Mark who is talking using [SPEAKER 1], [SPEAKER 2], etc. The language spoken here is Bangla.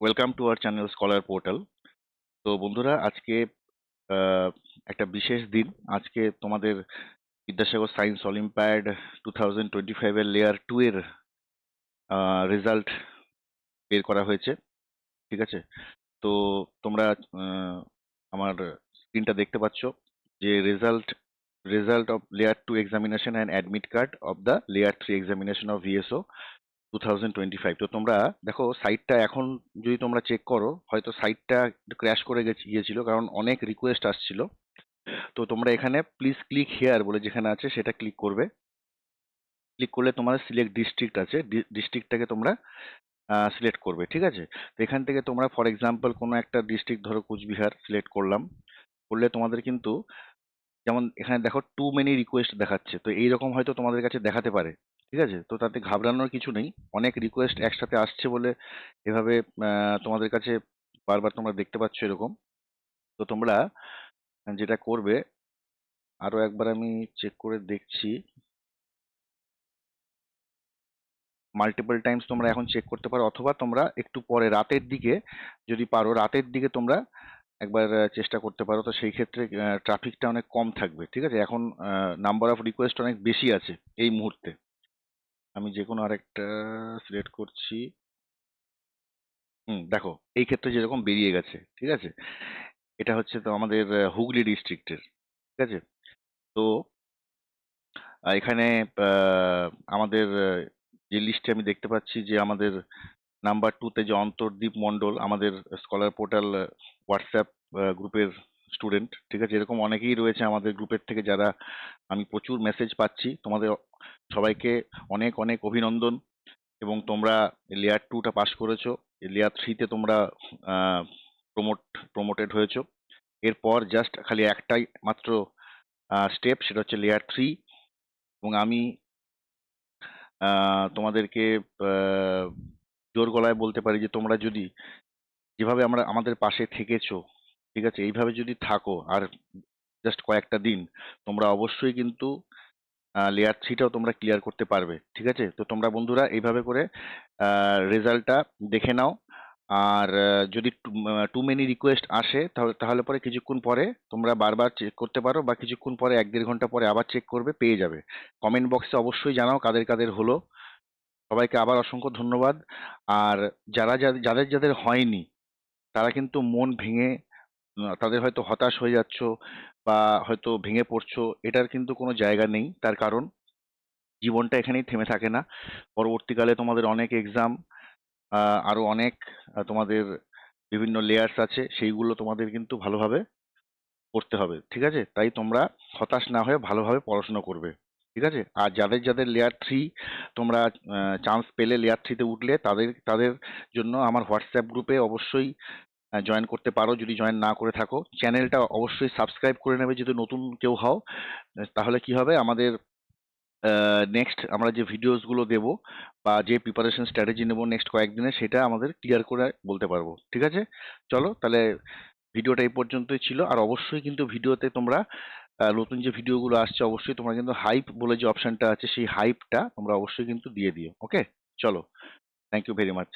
[SPEAKER 1] Welcome to our channel scholar portal তো বন্ধুরা, আজকে একটা বিশেষ দিন। আজকে তোমাদের Vidyasagar science olympiad two thousand twenty ফাইভের লেয়ার টু এর রেজাল্ট বের করা হয়েছে। ঠিক আছে? তো তোমরা আমার স্ক্রিনটা দেখতে পাচ্ছ যে result result of layer two examination and admit card of the layer three examination of VSO two তো তোমরা দেখো সাইটটা এখন যদি তোমরা চেক করো, হয়তো সাইটটা ক্র্যাশ করে গিয়েছিল, কারণ অনেক রিকোয়েস্ট আসছিল। তো তোমরা এখানে প্লিজ ক্লিক হেয়ার বলে যেখানে আছে, সেটা ক্লিক করবে। ক্লিক করলে তোমাদের সিলেক্ট ডিস্ট্রিক্ট আছে ডিস্ট্রিক্টটাকে তোমরা সিলেক্ট করবে, ঠিক আছে? তো এখান থেকে তোমরা ফর এক্সাম্পল কোনো একটা ডিস্ট্রিক্ট ধরো কুচবিহার সিলেক্ট করলাম। করলে তোমাদের কিন্তু, যেমন এখানে দেখো টু মেনি রিকোয়েস্ট দেখাচ্ছে। তো এইরকম হয়তো তোমাদের কাছে দেখাতে পারে। ঠিক আছে? তো তাতে ঘাবড়ানোর কিছু নেই। অনেক রিকোয়েস্ট একসাথে আসছে বলে এভাবে তোমাদের কাছে বারবার তোমরা দেখতে পাচ্ছ এরকম। তো তোমরা যেটা করবে, আরও একবার আমি চেক করে দেখছি। মাল্টিপল টাইমস তোমরা এখন চেক করতে পারো। অথবা তোমরা একটু পরে, রাতের দিকে যদি পারো, রাতের দিকে তোমরা একবার চেষ্টা করতে পারো। তো সেই ক্ষেত্রে ট্রাফিকটা অনেক কম থাকবে, ঠিক আছে? এখন নাম্বার অফ রিকোয়েস্ট অনেক বেশি আছে এই মুহূর্তে। আমি যে কোনো আরেকটা সিলেক্ট করছি। হুম, দেখো, এই ক্ষেত্রে যেরকম বেরিয়ে গেছে, ঠিক আছে? এটা হচ্ছে তো আমাদের হুগলি ডিস্ট্রিক্টের ঠিক আছে? তো এখানে আমাদের যে লিস্টে আমি দেখতে পাচ্ছি যে আমাদের নাম্বার টুতে যে অন্তর্দীপ মণ্ডল, আমাদের স্কলার পোর্টাল হোয়াটসঅ্যাপ গ্রুপের স্টুডেন্ট ঠিক আছে? এরকম অনেকেই রয়েছে আমাদের গ্রুপের থেকে যারা আমি প্রচুর মেসেজ পাচ্ছি। তোমাদের সবাইকে অনেক অনেক অভিনন্দন। এবং তোমরা লেয়ার টুটা পাস করেছ। লেয়ার থ্রিতে তোমরা প্রমোট প্রমোটেড হয়েছো। এরপর জাস্ট খালি একটাই মাত্র স্টেপ সেটা হচ্ছে লেয়ার থ্রি এবং আমি তোমাদেরকে জোর গলায় বলতে পারি যে তোমরা যদি যেভাবে আমরা আমাদের পাশে থেকেছো ঠিক আছে? এইভাবে যদি থাকো আর জাস্ট কয়েকটা দিন, তোমরা অবশ্যই কিন্তু লেয়ার থ্রিটাও তোমরা ক্লিয়ার করতে পারবে, ঠিক আছে? তো তোমরা বন্ধুরা এইভাবে করে রেজাল্টটা দেখে নাও। আর যদি টু মেনি রিকোয়েস্ট আসে, তাহলে তাহলে পরে কিছুক্ষণ পরে তোমরা বারবার চেক করতে পারো বা কিছুক্ষণ পরে, এক দেড় ঘণ্টা পরে আবার চেক করবে, পেয়ে যাবে। কমেন্ট বক্সে অবশ্যই জানাও কাদের কাদের হলো। সবাইকে আবার অসংখ্য ধন্যবাদ। আর যারা যাদের যাদের হয়নি, তারা কিন্তু মন ভেঙে তাদের হয়তো হতাশ হয়ে যাচ্ছ বা হয়তো ভেঙে পড়ছো, এটার কিন্তু কোনো জায়গা নেই। তার কারণ, জীবনটা এখানেই থেমে থাকে না। পরবর্তীকালে তোমাদের অনেক এক্সাম আরও অনেক তোমাদের বিভিন্ন লেয়ার্স আছে, সেইগুলো তোমাদের কিন্তু ভালোভাবে করতে হবে, ঠিক আছে? তাই তোমরা হতাশ না হয়ে ভালোভাবে পড়াশোনা করবে, ঠিক আছে? আর যাদের যাদের লেয়ার থ্রি তোমরা চান্স পেলে লেয়ার থ্রিতে উঠলে, তাদের তাদের জন্য আমার হোয়াটসঅ্যাপ গ্রুপে অবশ্যই জয়েন করতে পারো। যদি জয়েন না করে থাকো চ্যানেলটা অবশ্যই সাবস্ক্রাইব করে নেবে। যদি নতুন কেউ হও তাহলে কি হবে? আমাদের নেক্সট আমরা যে ভিডিওসগুলো দেব বা যে প্রিপারেশন স্ট্র্যাটেজি নেব নেক্সট কয়েকদিনে, সেটা আমাদের ক্লিয়ার করে বলতে পারব। ঠিক আছে? চলো, তাহলে ভিডিওটা এই পর্যন্তই ছিল। আর অবশ্যই কিন্তু ভিডিওতে তোমরা নতুন যে ভিডিওগুলো আসছে, অবশ্যই তোমরা কিন্তু হাইপ বলে যে অপশনটা আছে, সেই হাইপটা তোমরা অবশ্যই কিন্তু দিয়ে দিও। ওকে চলো। Thank you very much